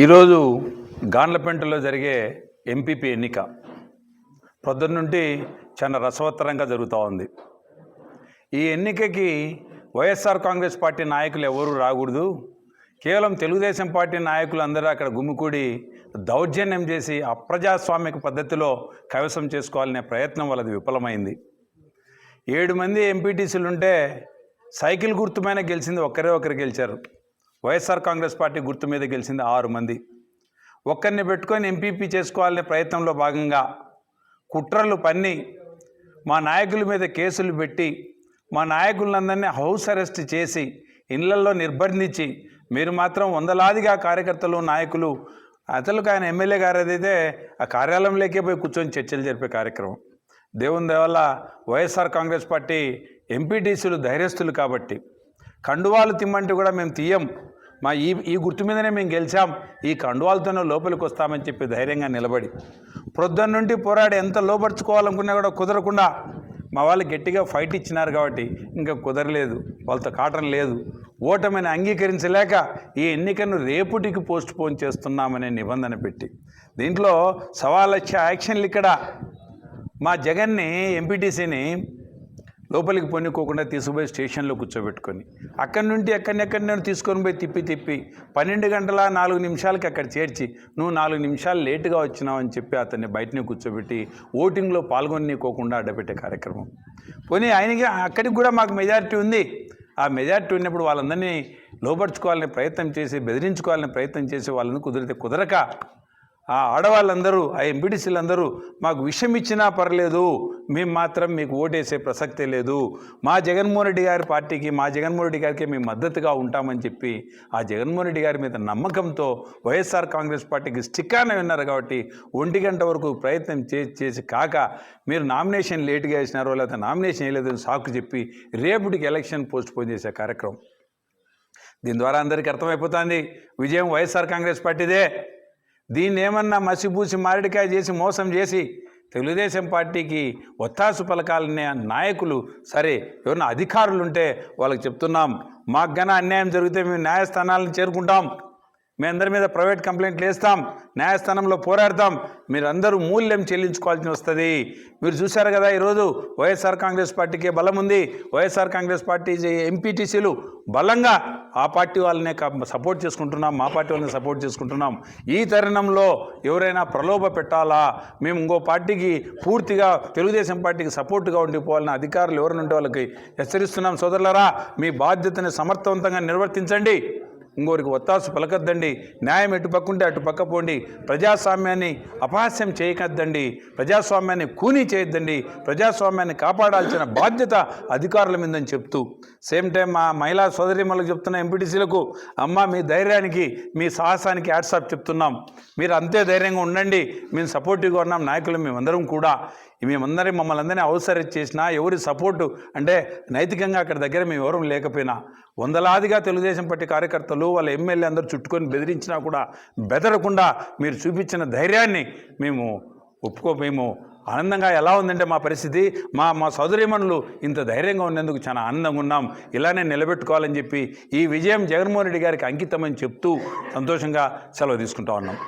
ఈరోజు గాండ్లపెంటలో జరిగే ఎంపీపీ ఎన్నిక. పొద్దున్న నుండి చాలా రసవత్తరంగా జరుగుతూ ఉంది. ఈ ఎన్నికకి వైఎస్ఆర్ కాంగ్రెస్ పార్టీ నాయకులు ఎవరూ రాకూడదు. కేవలం తెలుగుదేశం పార్టీ నాయకులు అందరూ అక్కడ గుమ్మికూడి దౌర్జన్యం చేసి అప్రజాస్వామిక పద్ధతిలో కైవసం చేసుకోవాలనే ప్రయత్నం వాళ్ళది విఫలమైంది. ఏడు మంది ఎంపీటీసీలు ఉంటే సైకిల్ గుర్తుమైన గెలిచింది ఒక్కరే ఒకరు గెలిచారు. వైఎస్ఆర్ కాంగ్రెస్ పార్టీ గుర్తు మీద గెలిచింది ఆరు మంది. ఒక్కరిని పెట్టుకొని ఎంపీపీ చేసుకోవాలనే ప్రయత్నంలో భాగంగా కుట్రలు పన్ని మా నాయకుల మీద కేసులు పెట్టి మా నాయకులందరినీ హౌస్ అరెస్ట్ చేసి ఇళ్ళల్లో నిర్బంధించి మీరు మాత్రం వందలాదిగా కార్యకర్తలు నాయకులు అతలకు ఆయన ఎమ్మెల్యే గారు ఏదైతే ఆ కార్యాలయంలోకే పోయి కూర్చొని చర్చలు జరిపే కార్యక్రమం. దేవుని దేవల్ల వైఎస్ఆర్ కాంగ్రెస్ పార్టీ ఎంపీటీసీలు ధైర్యస్తులు కాబట్టి కండువాలు తిమ్మంటే కూడా మేము తీయం. మా ఈ ఈ గుర్తు మీదనే మేము గెలిచాం. ఈ కండువాలతోనే లోపలికి వస్తామని చెప్పి ధైర్యంగా నిలబడి. ప్రొద్దున నుండి పోరాడి ఎంత లోపరుచుకోవాలనుకున్నా కూడా కుదరకుండా మా వాళ్ళు గట్టిగా ఫైట్ ఇచ్చినారు కాబట్టి ఇంకా కుదరలేదు. వాళ్ళతో కాటం లేదు. ఓటమిని అంగీకరించలేక ఈ ఎన్నికను రేపుటికి పోస్ట్ పోన్ చేస్తున్నామనే నిబంధన పెట్టి. దీంట్లో సవా లక్ష యాక్షన్లు ఇక్కడ. మా జగన్ని ఎంపీటీసీని లోపలికి పొన్నుకోకుండా తీసుకుపోయి స్టేషన్లో కూర్చోబెట్టుకొని అక్కడి నుండి ఎక్కడినెక్కడి నేను తీసుకొని పోయి తిప్పి తిప్పి పన్నెండు గంటల నాలుగు నిమిషాలకి అక్కడ చేర్చి నువ్వు నాలుగు నిమిషాలు లేటుగా వచ్చినావు అని చెప్పి అతన్ని బయటనే కూర్చోబెట్టి ఓటింగ్లో పాల్గొనికోకుండా అడ్డపెట్టే కార్యక్రమం. పోనీ ఆయనకి అక్కడికి కూడా మాకు మెజారిటీ ఉంది. ఆ మెజారిటీ ఉన్నప్పుడు వాళ్ళందరినీ లోపరుచుకోవాలని ప్రయత్నం చేసి బెదిరించుకోవాలని ప్రయత్నం చేసి వాళ్ళని కుదిరితే కుదరక ఆ ఆడవాళ్ళందరూ ఆ ఎంపీటీసీలందరూ మాకు విషయం ఇచ్చినా పర్లేదు మేము మాత్రం మీకు ఓటేసే ప్రసక్తే లేదు. మా జగన్మోహన్ రెడ్డి గారి పార్టీకి మా జగన్మోహన్ రెడ్డి గారికి మేము మద్దతుగా ఉంటామని చెప్పి ఆ జగన్మోహన్ రెడ్డి గారి మీద నమ్మకంతో వైఎస్ఆర్ కాంగ్రెస్ పార్టీకి స్టిక్కానే విన్నారు కాబట్టి ఒంటి గంట వరకు ప్రయత్నం చే చేసి కాక మీరు నామినేషన్ లేట్గా వేసినారో లేకపోతే నామినేషన్ వేయలేదని సాకు చెప్పి రేపటికి ఎలక్షన్ పోస్ట్ పోన్ చేసే కార్యక్రమం. దీని ద్వారా అందరికీ అర్థమైపోతుంది. విజయం వైఎస్ఆర్ కాంగ్రెస్ పార్టీదే. దీన్ని ఏమన్నా మసిపూసి మామిడికాయ చేసి మోసం చేసి తెలుగుదేశం పార్టీకి ఒత్తాసు పలకాలనే నాయకులు సరే ఎవరైనా అధికారులు ఉంటే వాళ్ళకి చెప్తున్నాం. మాకు గన అన్యాయం జరిగితే మేము న్యాయస్థానాలను చేరుకుంటాం. మీ అందరి మీద ప్రైవేట్ కంప్లైంట్లు వేస్తాం న్యాయస్థానంలో పోరాడతాం. మీరందరూ మూల్యం చెల్లించుకోవాల్సి వస్తుంది. మీరు చూశారు కదా ఈరోజు వైఎస్ఆర్ కాంగ్రెస్ పార్టీకి బలం ఉంది. వైఎస్ఆర్ కాంగ్రెస్ పార్టీ ఎంపీటీసీలు బలంగా ఆ పార్టీ వాళ్ళనే సపోర్ట్ చేసుకుంటున్నాం మా పార్టీ వాళ్ళని సపోర్ట్ చేసుకుంటున్నాం. ఈ తరుణంలో ఎవరైనా ప్రలోభ పెట్టాలా? మేము ఇంకో పార్టీకి పూర్తిగా తెలుగుదేశం పార్టీకి సపోర్ట్గా ఉండిపోవాలని అధికారులు ఎవరినుంటే వాళ్ళకి హెచ్చరిస్తున్నాం. సోదరులరా మీ బాధ్యతని సమర్థవంతంగా నిర్వర్తించండి. ఇంకోరికి ఒత్తాసు పలకద్దండి. న్యాయం ఎటు పక్కుంటే అటు పక్క పోండి. ప్రజాస్వామ్యాన్ని అపహాస్యం చేయకద్దండి. ప్రజాస్వామ్యాన్ని కూనీ చేయొద్దండి. ప్రజాస్వామ్యాన్ని కాపాడాల్సిన బాధ్యత అధికారుల మీదని చెప్తూ సేమ్ టైం మా మహిళా సోదరిమలకు చెప్తున్న ఎంపీటీసీలకు అమ్మ మీ ధైర్యానికి మీ సాహసానికి యాడ్సాప్ చెప్తున్నాం. మీరు అంతే ధైర్యంగా ఉండండి. మేము సపోర్టివ్గా ఉన్నాం. నాయకులు మేమందరం కూడా. మేమందరం మమ్మల్ని అందరినీ అవసరం చేసినా ఎవరి సపోర్టు అంటే నైతికంగా అక్కడ దగ్గర మేము ఎవరూ లేకపోయినా. వందలాదిగా తెలుగుదేశం పార్టీ కార్యకర్తలు వాళ్ళ ఎమ్మెల్యే అందరూ చుట్టుకొని బెదిరించినా కూడా బెదరకుండా మీరు చూపించిన ధైర్యాన్ని మేము ఒప్పుకో మేము ఆనందంగా ఎలా ఉందంటే మా పరిస్థితి మా మా సోదరీమణులు ఇంత ధైర్యంగా ఉన్నందుకు చాలా ఆనందంగా ఉన్నాం. ఇలానే నిలబెట్టుకోవాలని చెప్పి ఈ విజయం జగన్మోహన్ రెడ్డి గారికి అంకితమని చెప్తూ సంతోషంగా సెలవు తీసుకుంటా ఉన్నాం.